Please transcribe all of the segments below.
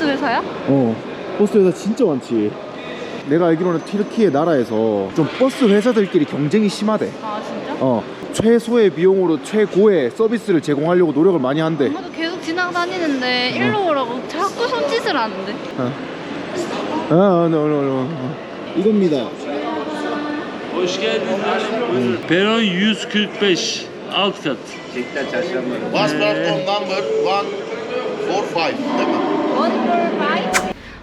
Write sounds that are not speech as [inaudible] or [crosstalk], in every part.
버스 회사야? 어 버스 회사 진짜 많지 내가 알기로는 튀르키예 나라에서 좀 버스 회사들끼리 경쟁이 심하대 아 진짜? 어 최소의 비용으로 최고의 서비스를 제공하려고 노력을 많이 한대 엄마도 계속 지나다니는데 일로 오라고 자꾸 손짓을 하는데 어. 아, 아, no, no, no. 이겁니다 Hoş geldiniz. Peron 145 alt kat. Passport number 145 değil mi?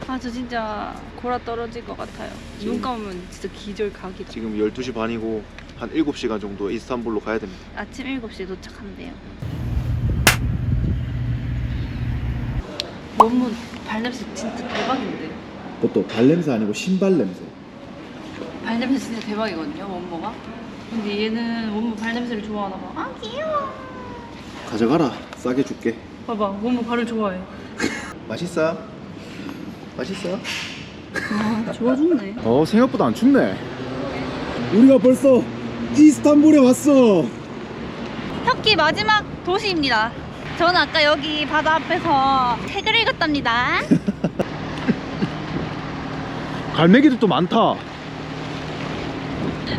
아 저 진짜 골아 떨어질 것 같아요. 눈 감으면 진짜 기절 각이다 지금 12시 반이고 한 7시간 정도 이스탄불로 가야 됩니다. 아침 7시에 도착한대요. 원문 발냄새 진짜 대박인데. 그것도 발냄새 아니고 신발 냄새. 발냄새 진짜 대박이거든요 원모가. 근데 얘는 원모 발냄새를 좋아하나 봐 아 귀여워. 가져가라. 싸게 줄게. 봐봐 원모 발을 좋아해 맛있어? 맛있어? 아 좋아 죽네. 어 생각보다 안 춥네. 우리가 벌써 이스탄불에 왔어. 터키 마지막 도시입니다. 저는 아까 여기 바다 앞에서 책을 읽었답니다. [laughs] 갈매기도 또 많다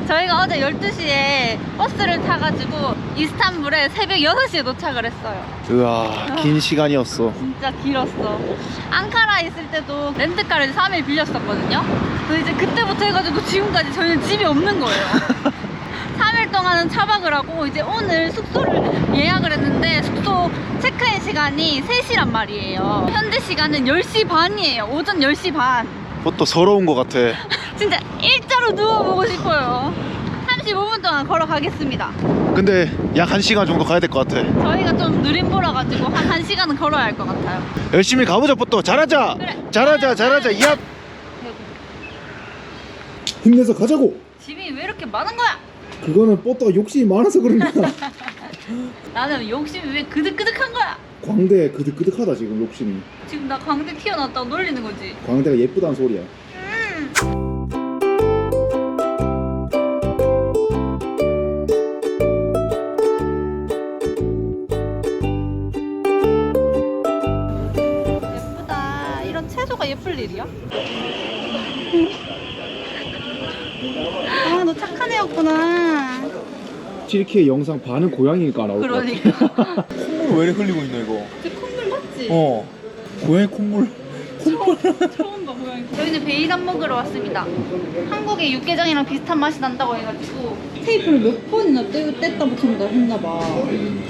저희가 어제 12시에 버스를 타가지고 이스탄불에 새벽 6시에 도착을 했어요 우와 긴 시간이었어 진짜 길었어. 앙카라 있을 때도 렌트카를 3일 빌렸었거든요. 근데 이제 그때부터 해가지고 지금까지 저희는 집이 없는 거예요. [laughs] 3일 동안은 차박을 하고 이제 오늘 숙소를 예약을 했는데 숙소 체크인 시간이 3시란 말이에요. 현재 시간은 10시 반이에요. 오전 10시 반. 그것도 서러운 것 같아 [laughs] 진짜 일자로 누워보고 싶어요. 35분 동안 걸어가겠습니다. 근데 약 1시간 정도 가야 될 것 같아 저희가 좀 느린 보라 가지고 한 1시간은 걸어야 할 것 같아요. 열심히 가보자 뽀또 잘하자 그래. 잘하자 잘하자 야 대구. 힘내서 가자고 짐이 왜 이렇게 많은 거야? 그거는 뽀또가 욕심이 많아서 그런 거야 [laughs] 나는 욕심이 왜 그득그득한 거야? 광대 그득그득하다 지금 욕심이 지금 나 광대 튀어나왔다고 놀리는 거지? 광대가 예쁘다는 소리야 예 아, 너 착한 애였구나. 튀르키예 영상 반은 고양이니까 나올 것 그러니까. 같아 [laughs] 콧물 왜 이렇게 흘리고 있노 이거 저 콧물 맞지? 어 고양이 콧물 처음 봐, 고양이. 저희는 베이람 먹으러 왔습니다. 한국의 육개장이랑 비슷한 맛이 난다고 해가지고 테이프를 몇 번이나 떼, 뗐다 붙인다 했나봐.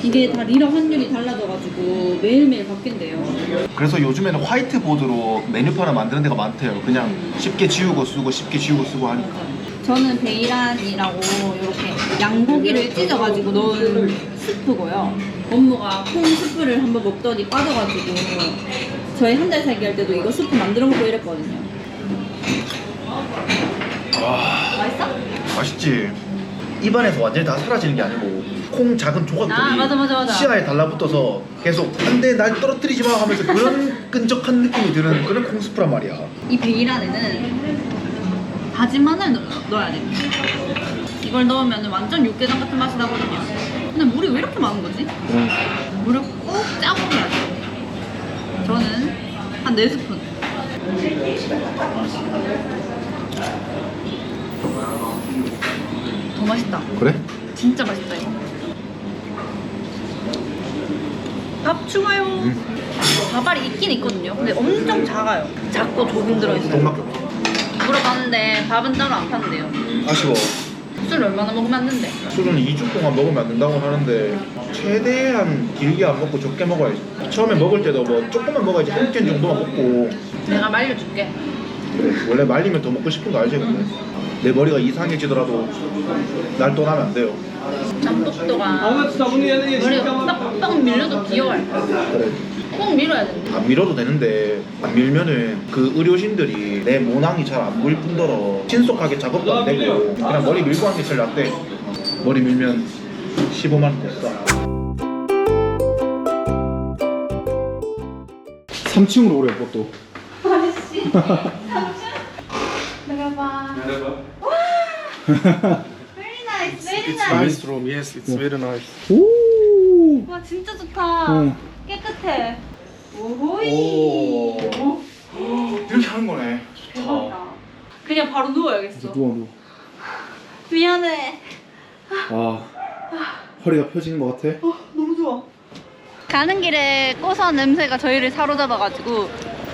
이게 다 리라 환율이 달라져가지고 매일매일 바뀐대요. 그래서 요즘에는 화이트보드로 메뉴판을 만드는 데가 많대요 그냥 쉽게 지우고 쓰고 쉽게 지우고 쓰고 하니까 저는 베이란이라고 이렇게 양고기를 찢어가지고 넣은 스프고요. 업무가 콩 스프를 한번 먹더니 빠져가지고 저희 한 달 살기 할 때도 이거 스프 만들어 먹고 이랬거든요. 맛있어? 맛있지 입안에서 완전히 다 사라지는 게 아니고 콩 작은 조각들이 아, 맞아, 맞아, 맞아. 치아에 달라붙어서 계속 안돼 날 떨어뜨리지 마 하면서 그런 [laughs] 끈적한 느낌이 드는 그런 콩스프란 말이야 이 베이란에는 다진 마늘 넣, 넣어야 돼. 이걸 넣으면 완전 육개장 같은 맛이 나거든요. 근데 물이 왜 이렇게 많은 거지? 물을 꾹 짜고 돼. 저는 한 4스푼. 더 맛있다. 그래? 진짜 맛있다 이거. 밥 추가요. 밥알이 있긴 있거든요. 근데 엄청 작아요. 작고 조금 들어있어요. 물어봤는데 밥은 따로 안 판대요. 아쉬워 술 얼마나 먹으면 안 된대. 술은 2주 동안 먹으면 안 된다고 하는데 최대한 길게 안 먹고 적게 먹어야지 처음에 먹을 때도 뭐 조금만 먹어야지 한 캔 정도만 먹고 내가 말려줄게. 그래 원래 말리면 더 먹고 싶은 거 알지 근데 내 머리가 이상해지더라도 날 떠나면 안 돼요 잠복도가 머리가 빡빡 밀려도 귀여워할 거야. 그래 꼭 밀어야 돼. 안 밀어도 되는데 안 밀면은 그 의료진들이 내 모낭이 잘 안 보일 뿐더러 신속하게 작업도 안 되고 그냥 머리 밀고 하는 게 제일 낫대 머리 밀면 15만 원 됐어 3층으로 오래 또 아저씨. [laughs] 내려봐. Very nice. Very nice. Nice room, yes, it's very nice. 오 와 진짜 좋다. 응. 깨끗해. 오호이. 이렇게 하는 거네. 좋다. 대박이다. 그냥 바로 누워야겠어. 누워 누워. 미안해. 아 허리가 펴지는 것 같아. 어, 너무 좋아. 가는 길에 고소한 냄새가 저희를 사로잡아가지고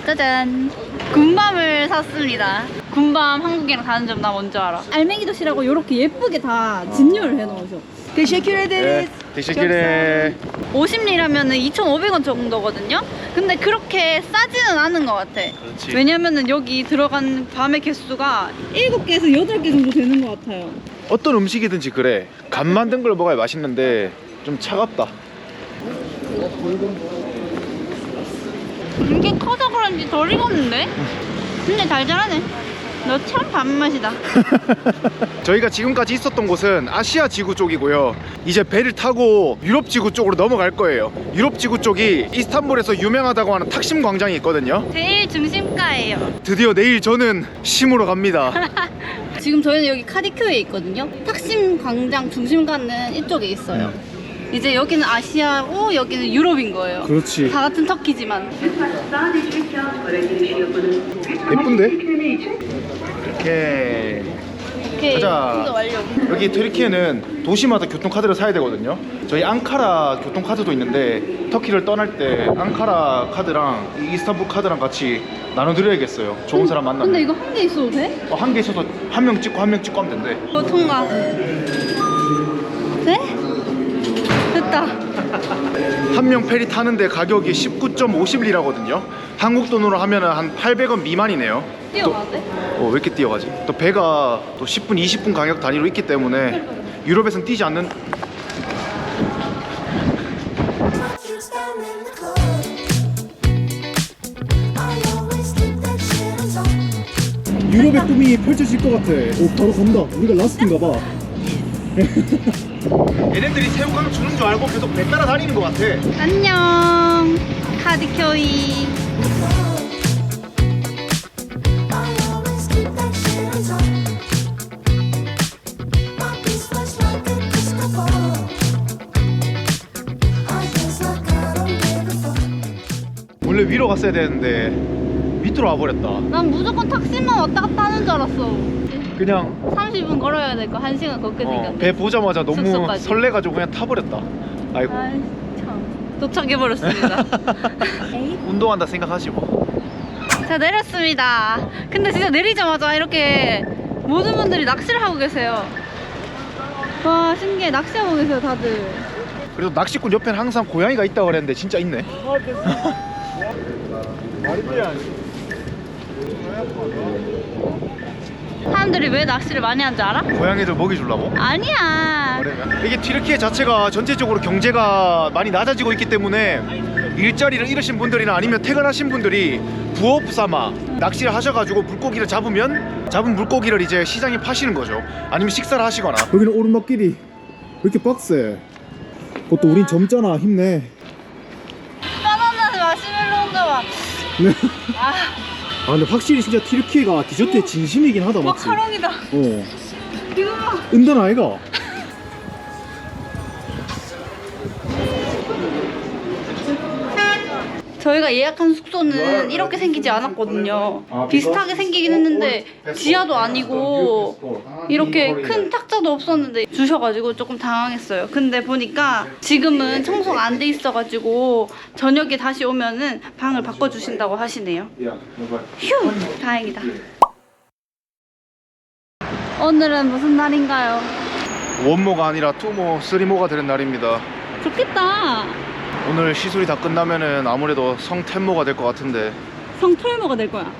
짜잔 군밤을 샀습니다. 군밤 한국이랑 다른 점 나 먼저 알아. 알맹이 젖이라고 이렇게 예쁘게 다 진열을 아. 해놓으셨. 시키레데스. 대시기래. 50리라면 2,500원 정도거든요? 근데 그렇게 싸지는 않은 것 같아. 그렇지. 왜냐면은 여기 들어간 밤의 개수가 7개에서 8개 정도 되는 것 같아요. 어떤 음식이든지 그래. 간 만든 걸 먹어야 맛있는데 좀 차갑다. 이게 커서 그런지 덜 익었는데? 근데 달달하네. 너 참 밥맛이다. [laughs] 저희가 지금까지 있었던 곳은 아시아 지구 쪽이고요. 이제 배를 타고 유럽 지구 쪽으로 넘어갈 거예요. 유럽 지구 쪽이 이스탄불에서 유명하다고 하는 탁심 광장이 있거든요. 제일 중심가예요. 드디어 내일 저는 심으러 갑니다. [laughs] 지금 저희는 여기 카디큐에 있거든요. 탁심 광장 중심가는 이쪽에 있어요. 이제 여기는 아시아고 여기는 유럽인 거예요. 그렇지. 다 같은 터키지만. 예쁜데? 이렇게 오케이. 가자. 완료. 여기 트리키에는 도시마다 교통카드를 사야 되거든요. 저희 앙카라 교통카드도 있는데 터키를 떠날 때 앙카라 카드랑 이 이스탄불 카드랑 같이 나눠드려야겠어요. 좋은 사람 만나면. 근데 이거 한 개 있어도 돼? 한개 있어서 한 명 찍고 한 명 찍고 하면 된대. 어, 통과. 네? 됐다. 한 명 페리 타는데 가격이 19.50리라거든요. 한국 돈으로 하면은 한 800원 미만이네요. 뛰어가야 돼? 어, 왜 이렇게 뛰어가지? 또 배가 또 10분, 20분 가격 단위로 있기 때문에 유럽에선 뛰지 않는. 유럽의 꿈이 펼쳐질 것 같아. 오, 바로 간다. 우리가 라스트인가 봐. [laughs] 얘네들이 새우깡 주는 줄 알고 계속 배 따라 다니는 것 같아. 안녕. fuck. 원래 위로 갔어야 되는데 밑으로 와버렸다. 난 무조건 탁시만 왔다 갔다 하는 줄 알았어. 그냥 30분 걸어야 될 거 1시간 걷게 어, 생겼네. 배 보자마자 너무 숙소까지. 설레가지고 그냥 타버렸다. 아이고 아이, 참. 도착해버렸습니다. [laughs] 운동한다 생각하지 뭐. 자, 내렸습니다. 근데 진짜 내리자마자 이렇게 모든 분들이 낚시를 하고 계세요. 와, 신기해. 낚시하고 계세요, 다들. 그래도 낚시꾼 옆에는 항상 고양이가 있다고 그랬는데 진짜 있네. [laughs] 사람들이 왜 낚시를 많이 하는 줄 알아? 고양이들 먹이 주려고? 아니야. 이게 튀르키예 자체가 전체적으로 경제가 많이 낮아지고 있기 때문에 일자리를 잃으신 분들이나 아니면 퇴근하신 분들이 부업 삼아 낚시를 하셔가지고 물고기를 잡으면 잡은 물고기를 이제 시장에 파시는 거죠. 아니면 식사를 하시거나. 여기는 오르막길이 왜 이렇게 빡세? 그것도 우린 젊잖아. 힘내. 바나나 마시멜로인가 봐. 네. 아, 아, 근데 확실히 진짜 튀르키예가 디저트의 진심이긴 하다, 맞지? 마카롱이다. 어. 이거 봐. 은단 아이가? 저희가 예약한 숙소는 이렇게 생기지 않았거든요. 비슷하게 생기긴 했는데 지하도 아니고 이렇게 큰 탁자도 없었는데 주셔가지고 조금 당황했어요. 근데 보니까 지금은 청소가 안 돼 있어가지고 저녁에 다시 오면은 방을 바꿔주신다고 하시네요. 휴! 다행이다. 오늘은 무슨 날인가요? 원모가 아니라 투모, 쓰리모가 되는 날입니다. 좋겠다. 오늘 시술이 다 끝나면은 아무래도 성템모가 될 것 같은데 성털모가 될 거야.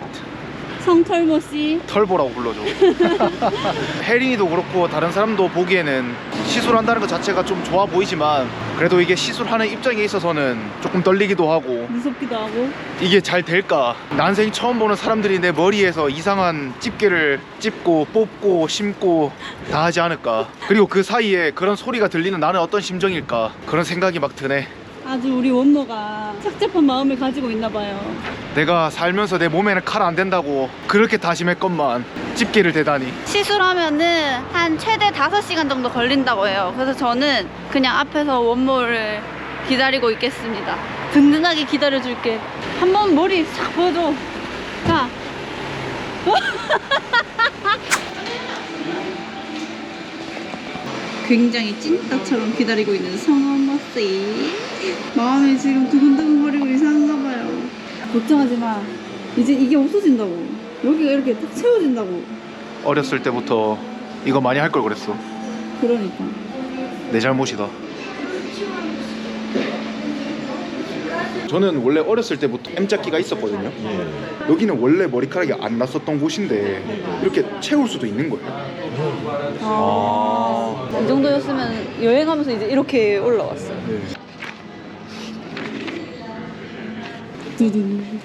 성털모 씨. 털보라고 불러줘. [laughs] 혜린이도 그렇고 다른 사람도 보기에는 시술한다는 것 자체가 좀 좋아 보이지만 그래도 이게 시술하는 입장에 있어서는 조금 떨리기도 하고 무섭기도 하고. 이게 잘 될까? 난생 처음 보는 사람들이 내 머리에서 이상한 집게를 찝고 뽑고 심고 다 하지 않을까? 그리고 그 사이에 그런 소리가 들리는 나는 어떤 심정일까? 그런 생각이 막 드네. 아주 우리 원모가 착잡한 마음을 가지고 있나 봐요. 내가 살면서 내 몸에는 칼 안 된다고 그렇게 다짐했건만 집게를 대다니. 시술하면은 한 최대 5시간 정도 걸린다고 해요. 그래서 저는 그냥 앞에서 원모를 기다리고 있겠습니다. 든든하게 기다려줄게. 한번 머리 싹 보여줘. 자, [laughs] 굉장히 찐따처럼 기다리고 있는 성원 머씨. 마음이 지금 두근두근거리고 이상한가 봐요. 걱정하지 마. 이제 이게 없어진다고. 여기가 이렇게 딱 채워진다고. 어렸을 때부터 이거 많이 할 걸 그랬어. 그러니까. 내 잘못이다. 저는 원래 어렸을 때부터 M자키가 있었거든요. 여기는 원래 머리카락이 안 났었던 곳인데 이렇게 채울 수도 있는 거예요. 아. 이 정도였으면 여행하면서 이제 이렇게 올라왔어요. 두둥.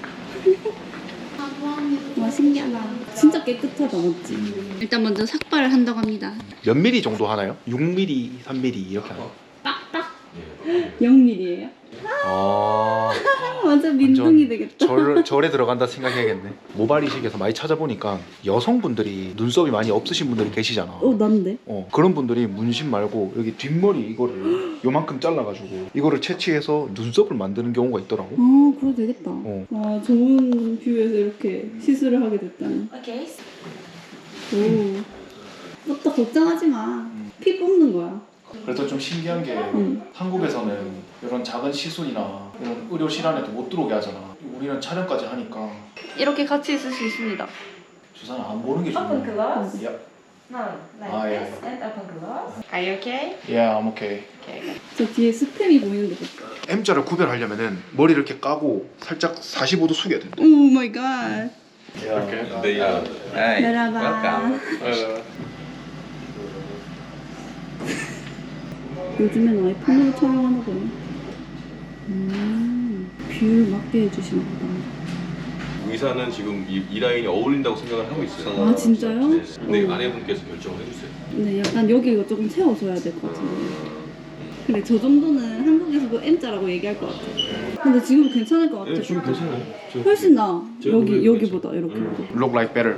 와 신기하다. 진짜 깨끗하다 맞지? 일단 먼저 삭발을 한다고 합니다. 몇 미리 정도 하나요? 6 미리, 3 미리 이렇게 하나요? 0mm예요? 아. 완전 민둥이 되겠다. 절, 절에 들어간다 생각해야겠네. 모발 이식에서 많이 찾아보니까 여성분들이 눈썹이 많이 없으신 분들이 계시잖아. 어 난데? 어, 그런 분들이 문신 말고 여기 뒷머리 이거를 요만큼 잘라가지고 이거를 채취해서 눈썹을 만드는 경우가 있더라고. 아 그래도 되겠다. 어. 와 좋은 뷰에서 이렇게 시술을 하게 됐다니. 오케이. 오. 또 걱정하지 마. 피 뽑는 거야. 그래서 좀 신기한 게 응. 한국에서는 이런 작은 시술이나 이런 의료 실안에도 못 들어오게 하잖아. 우리는 촬영까지 하니까 이렇게 같이 있을 수 있습니다. 주사는 안 보는 게 Open 좋네. close. 야, No, like Ah, yeah. this and open close. Are you okay? yeah, I'm okay. Okay. 저 뒤에 스팸이 보이는 거 봐. M자를 구별하려면은 머리를 이렇게 까고 살짝 45도 숙여야 된다. 오 마이 갓. 메라바. 요즘엔 아이폰으로 촬영하나 보네. 음, 뷰를 맞게 해주시나 보다. 의사는 지금 이, 이 라인이 어울린다고 생각을 하고 있어요. 아, 진짜요? 네. 근데 오. 아내분께서 결정을 해주세요. 근데 약간 여기가 조금 채워줘야 될 것 같은데. 근데 저 정도는 한국에서도 M자라고 얘기할 것 같아. 근데 지금 괜찮을 것 같아. 네, 지금 괜찮아요. 지금 훨씬 나. 여기 여기보다 이렇게. Look like better.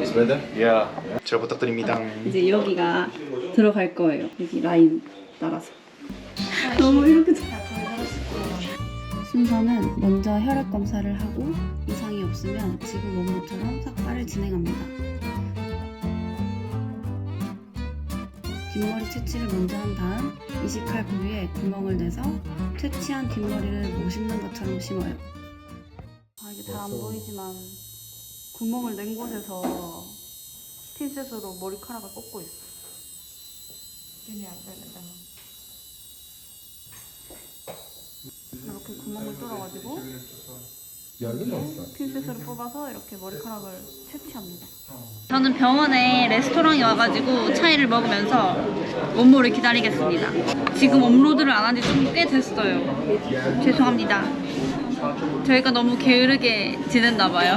Is better? Yeah. 잘 부탁드립니다. 이제 여기가 들어갈 거예요. 여기 라인 따라서. 너무 이렇게 순서는 먼저 혈액 검사를 하고 이상이 없으면 지금 원모처럼 삭발을 진행합니다. 뒷머리 채취를 먼저 한 다음 이식할 부위에 구멍을 내서 채취한 뒷머리를 못 심는 것처럼 심어요. 아 이게 잘 안 보이지만 구멍을 낸 곳에서 핀셋으로 머리카락을 꽂고 있어. 이렇게 구멍을 뚫어가지고 핀셋으로 뽑아서 이렇게 머리카락을 채취합니다. 저는 병원에 레스토랑에 와가지고 차이를 먹으면서 원모를 기다리겠습니다. 지금 업로드를 안 한 지 좀 꽤 됐어요. 죄송합니다. 저희가 너무 게으르게 지냈나 봐요.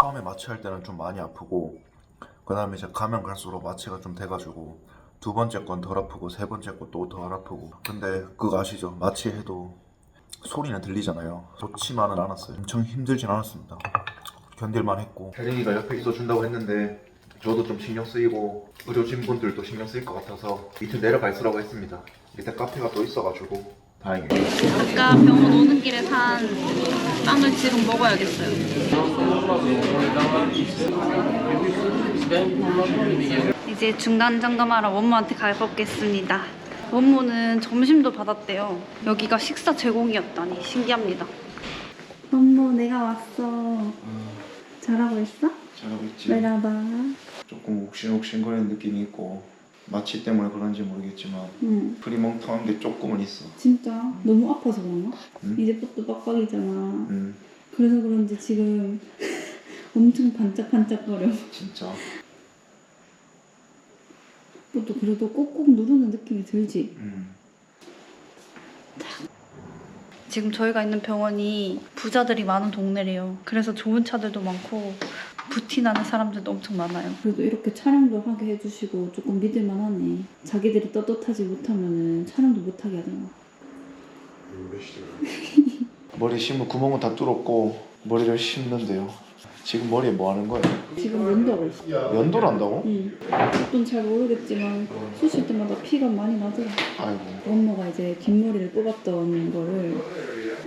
처음에 마취할 때는 좀 많이 아프고 그 다음에 이제 가면 갈수록 마취가 좀 돼가지고 두 번째 건 덜 아프고 세 번째 건 또 덜 아프고. 근데 그거 아시죠? 마취해도 소리는 들리잖아요. 좋지만은 않았어요. 엄청 힘들진 않았습니다. 견딜만 했고. 혜린이가 옆에 있어준다고 했는데 저도 좀 신경 쓰이고 의료진 분들도 신경 쓰일 것 같아서 밑에 내려가 있으라고 했습니다. 밑에 카페가 또 있어가지고 다행이에요. 아까 병원 오는 길에 산 빵을 지금 먹어야겠어요. 이제 중간 점검하러 원모한테 가보겠습니다. 원모는 점심도 받았대요. 여기가 식사 제공이었다니 신기합니다. 원모 내가 왔어. 잘하고 있어? 잘하고 있지 메라바. 조금 욱신욱신거리는 느낌이 있고 마취 때문에 그런지 모르겠지만 응. 풀이 멍텅한 게 조금은 있어 진짜 너무 아파서 그런가? 응? 이제 뽀또 빡빡이잖아. 음 그래서 그런지 지금 [laughs] 엄청 반짝반짝거려. 진짜 뽀 또 그래도 꼭꼭 누르는 느낌이 들지? 음. 지금 저희가 있는 병원이 부자들이 많은 동네래요. 그래서 좋은 차들도 많고 부티 나는 사람들도 엄청 많아요. 그래도 이렇게 촬영도 하게 해주시고 조금 믿을만 하네. 자기들이 떳떳하지 못하면 촬영도 못하게 하잖아. [laughs] 머리 심은 구멍은 다 뚫었고 머리를 심는데요 지금 머리에 뭐 하는 거야? 지금 면도하고 있어. 연도를 한다고? 응. 좀잘 모르겠지만 쑤실 때마다 피가 많이 나더라. 아이고 엄마가 이제 뒷머리를 뽑았던 거를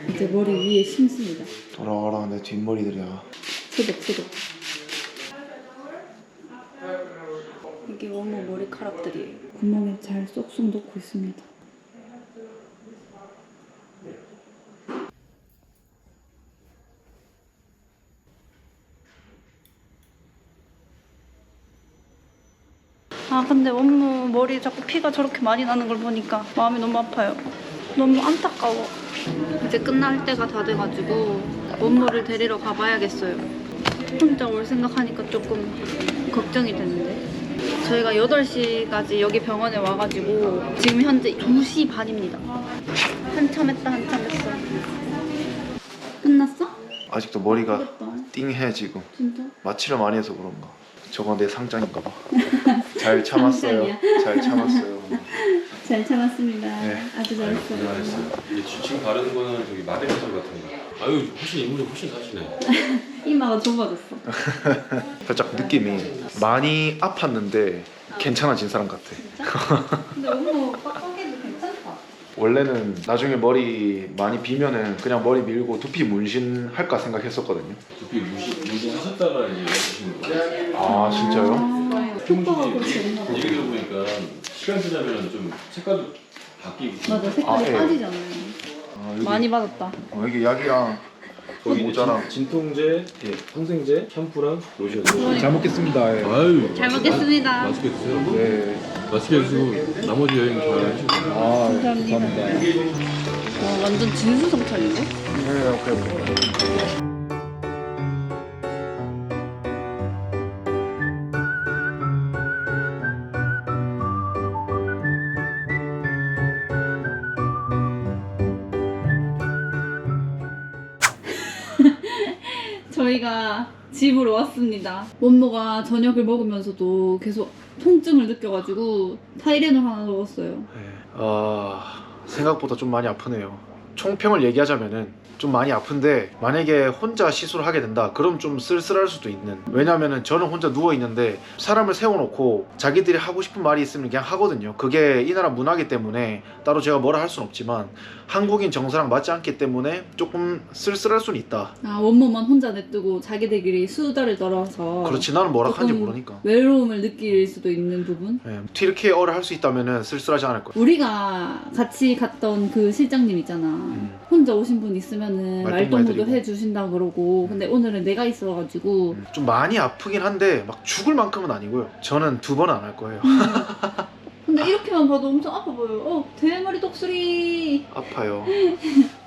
이제 머리 위에 심습니다. 돌아와라 내 뒷머리들이야 치덕 치덕. 이게 원모 머리카락들이 구멍에 잘 쏙쏙 넣고 있습니다. 아 근데 원모 머리에 자꾸 피가 저렇게 많이 나는 걸 보니까 마음이 너무 아파요. 너무 안타까워. 이제 끝날 때가 다 돼가지고 원모를 데리러 가봐야겠어요. 혼자 올 생각하니까 조금 걱정이 되는데. 저희가 8시까지 여기 병원에 와가지고 지금 현재 2시 반입니다. 한참 했다 한참 했어. 끝났어? 아직도 머리가. 띵해 지금 진짜? 마취를 많이 해서 그런가 저거 내 상장인가 봐 [laughs] [laughs] 잘 참았어요? 잘 [laughs] 참았어요 잘 참았습니다. 네. 아주 잘했어요. 이게 지금 바르는 거는 저기 마데미솔 같은 거. 아유 훨씬 인물이 훨씬 사시네. [laughs] 이마가 좁아졌어. 살짝 느낌이 많이 아팠는데 괜찮아진 사람 같아 근데 너무 빡빡해도 괜찮다. 원래는 나중에 머리 많이 비면은 그냥 머리 밀고 두피 문신 할까 생각했었거든요 두피 무시 무시 하셨다가 이제 주시는 거. 아 진짜요? 아, 효과가 그렇게 없나 봐. 얘기 들어보니까 시간 지나면 좀 색깔도 바뀌고. 맞아, 색깔이 아, 예. 빠지잖아요. 아, 여기, 많이 받았다. 어, 여기 약이랑 거기 모자랑 진, 진통제, 예, 항생제, 샴푸랑 로션. 잘 먹겠습니다. 예. 아유 잘 먹겠습니다. 맛있게 드세요. 네. 맛있게 드시고 나머지 여행 잘 하시고. 아, 예. 감사합니다. 감사합니다. 와, 완전 진수성찬인데? 네 오케이 오케이 집으로 왔습니다. 원모가 저녁을 먹으면서도 계속 통증을 느껴가지고 타이레놀 하나 넣었어요. 네. 아 생각보다 좀 많이 아프네요. 총평을 얘기하자면은 좀 많이 아픈데 만약에 혼자 시술을 하게 된다 그럼 좀 쓸쓸할 수도 있는 왜냐면은 저는 혼자 누워 있는데 사람을 세워놓고 자기들이 하고 싶은 말이 있으면 그냥 하거든요 그게 이 나라 문화기 때문에 따로 제가 뭐라 할 수는 없지만 한국인 정서랑 맞지 않기 때문에 조금 쓸쓸할 수는 있다 아 원모만 혼자 냅두고 자기들끼리 수다를 떨어서 그렇지 나는 뭐라 하는지 모르니까 외로움을 느낄 수도 있는 부분. 예, 튀르키예어를 할 수 있다면은 쓸쓸하지 않을 거예요 우리가 같이 갔던 그 실장님 있잖아. 음. 혼자 오신 분 있으면은 말동무 말동무도 해드리고. 해주신다 그러고 근데 오늘은 내가 있어가지고 음, 좀 많이 아프긴 한데 막 죽을 만큼은 아니고요 저는 두 번은 안 할 거예요 근데 이렇게만 봐도 엄청 아파 보여요. 어 대머리 독수리. 아파요.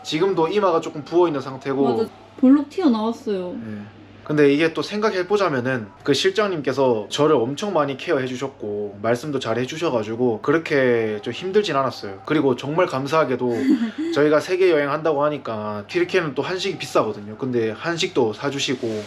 지금도 이마가 조금 부어 있는 상태고. 맞아. 볼록 튀어나왔어요. 예. 근데 이게 또 생각해 보자면은 그 실장님께서 저를 엄청 많이 케어해 주셨고 말씀도 잘 해주셔가지고 그렇게 좀 힘들진 않았어요. 그리고 정말 감사하게도 [laughs] 저희가 세계 여행 한다고 하니까 튀르키예는 또 한식이 비싸거든요. 근데 한식도 사주시고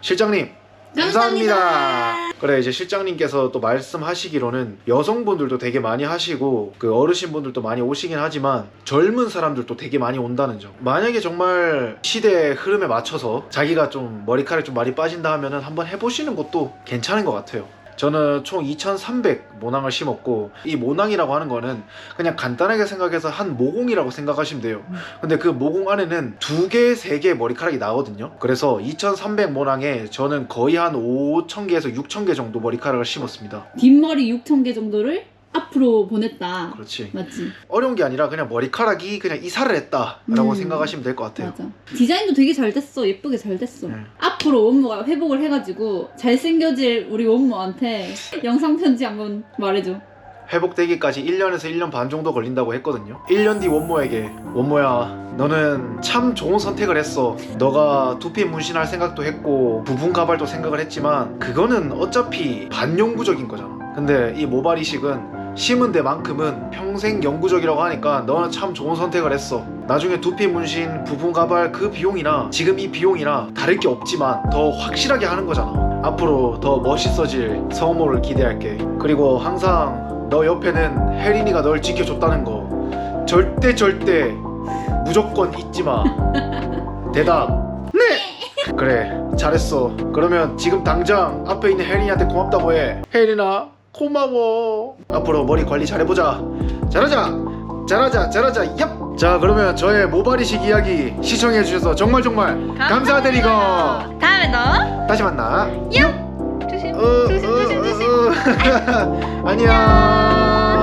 실장님 감사합니다. 그래 이제 실장님께서 또 말씀하시기로는 여성분들도 되게 많이 하시고 그 어르신분들도 많이 오시긴 하지만 젊은 사람들도 되게 많이 온다는 점. 만약에 정말 시대의 흐름에 맞춰서 자기가 좀 머리카락이 좀 많이 빠진다 하면은 한번 해보시는 것도 괜찮은 것 같아요. 저는 총 2,300 모낭을 심었고 이 모낭이라고 하는 거는 그냥 간단하게 생각해서 한 모공이라고 생각하시면 돼요. 근데 그 모공 안에는 두 개, 세개 머리카락이 나거든요. 그래서 2,300 모낭에 저는 거의 한 5,000개에서 6,000개 정도 머리카락을 심었습니다. 뒷머리 6천 개 정도를 앞으로 보냈다. 그렇지. 맞지? 어려운 게 아니라 그냥 머리카락이 그냥 이사를 했다라고 음. 생각하시면 될 것 같아요. 맞아. 디자인도 되게 잘 됐어. 예쁘게 잘 됐어. 네. 앞으로 원모가 회복을 해가지고 잘생겨질 우리 원모한테 영상 편지 한번 말해줘. 회복되기까지 1년에서 1년 반 정도 걸린다고 했거든요. 1년 뒤 원모에게 원모야 너는 참 좋은 선택을 했어. 너가 두피 문신할 생각도 했고 부분 가발도 생각을 했지만 그거는 어차피 반영구적인 거잖아. 근데 이 모발 이식은 심은 데만큼은 평생 영구적이라고 하니까 너는 참 좋은 선택을 했어. 나중에 두피 문신, 부분 가발 그 비용이나 지금 이 비용이나 다를 게 없지만 더 확실하게 하는 거잖아. 앞으로 더 멋있어질 성모를 기대할게. 그리고 항상 너 옆에는 혜린이가 널 지켜줬다는 거 절대 절대 무조건 잊지 마. [laughs] 대답. 네. 그래 잘했어 그러면 지금 당장 앞에 있는 혜린이한테 고맙다고 해 혜린아 고마워. 앞으로 머리 관리 잘해보자. 잘하자. 잘하자 잘하자. 얍! 자 그러면 저의 모발이식 이야기 시청해주셔서 정말 정말 감사드리고. 다음에 또. 다시 만나. 얍! 조심 어, 조심 어, 조심 조심. 어, 어. [laughs] 안녕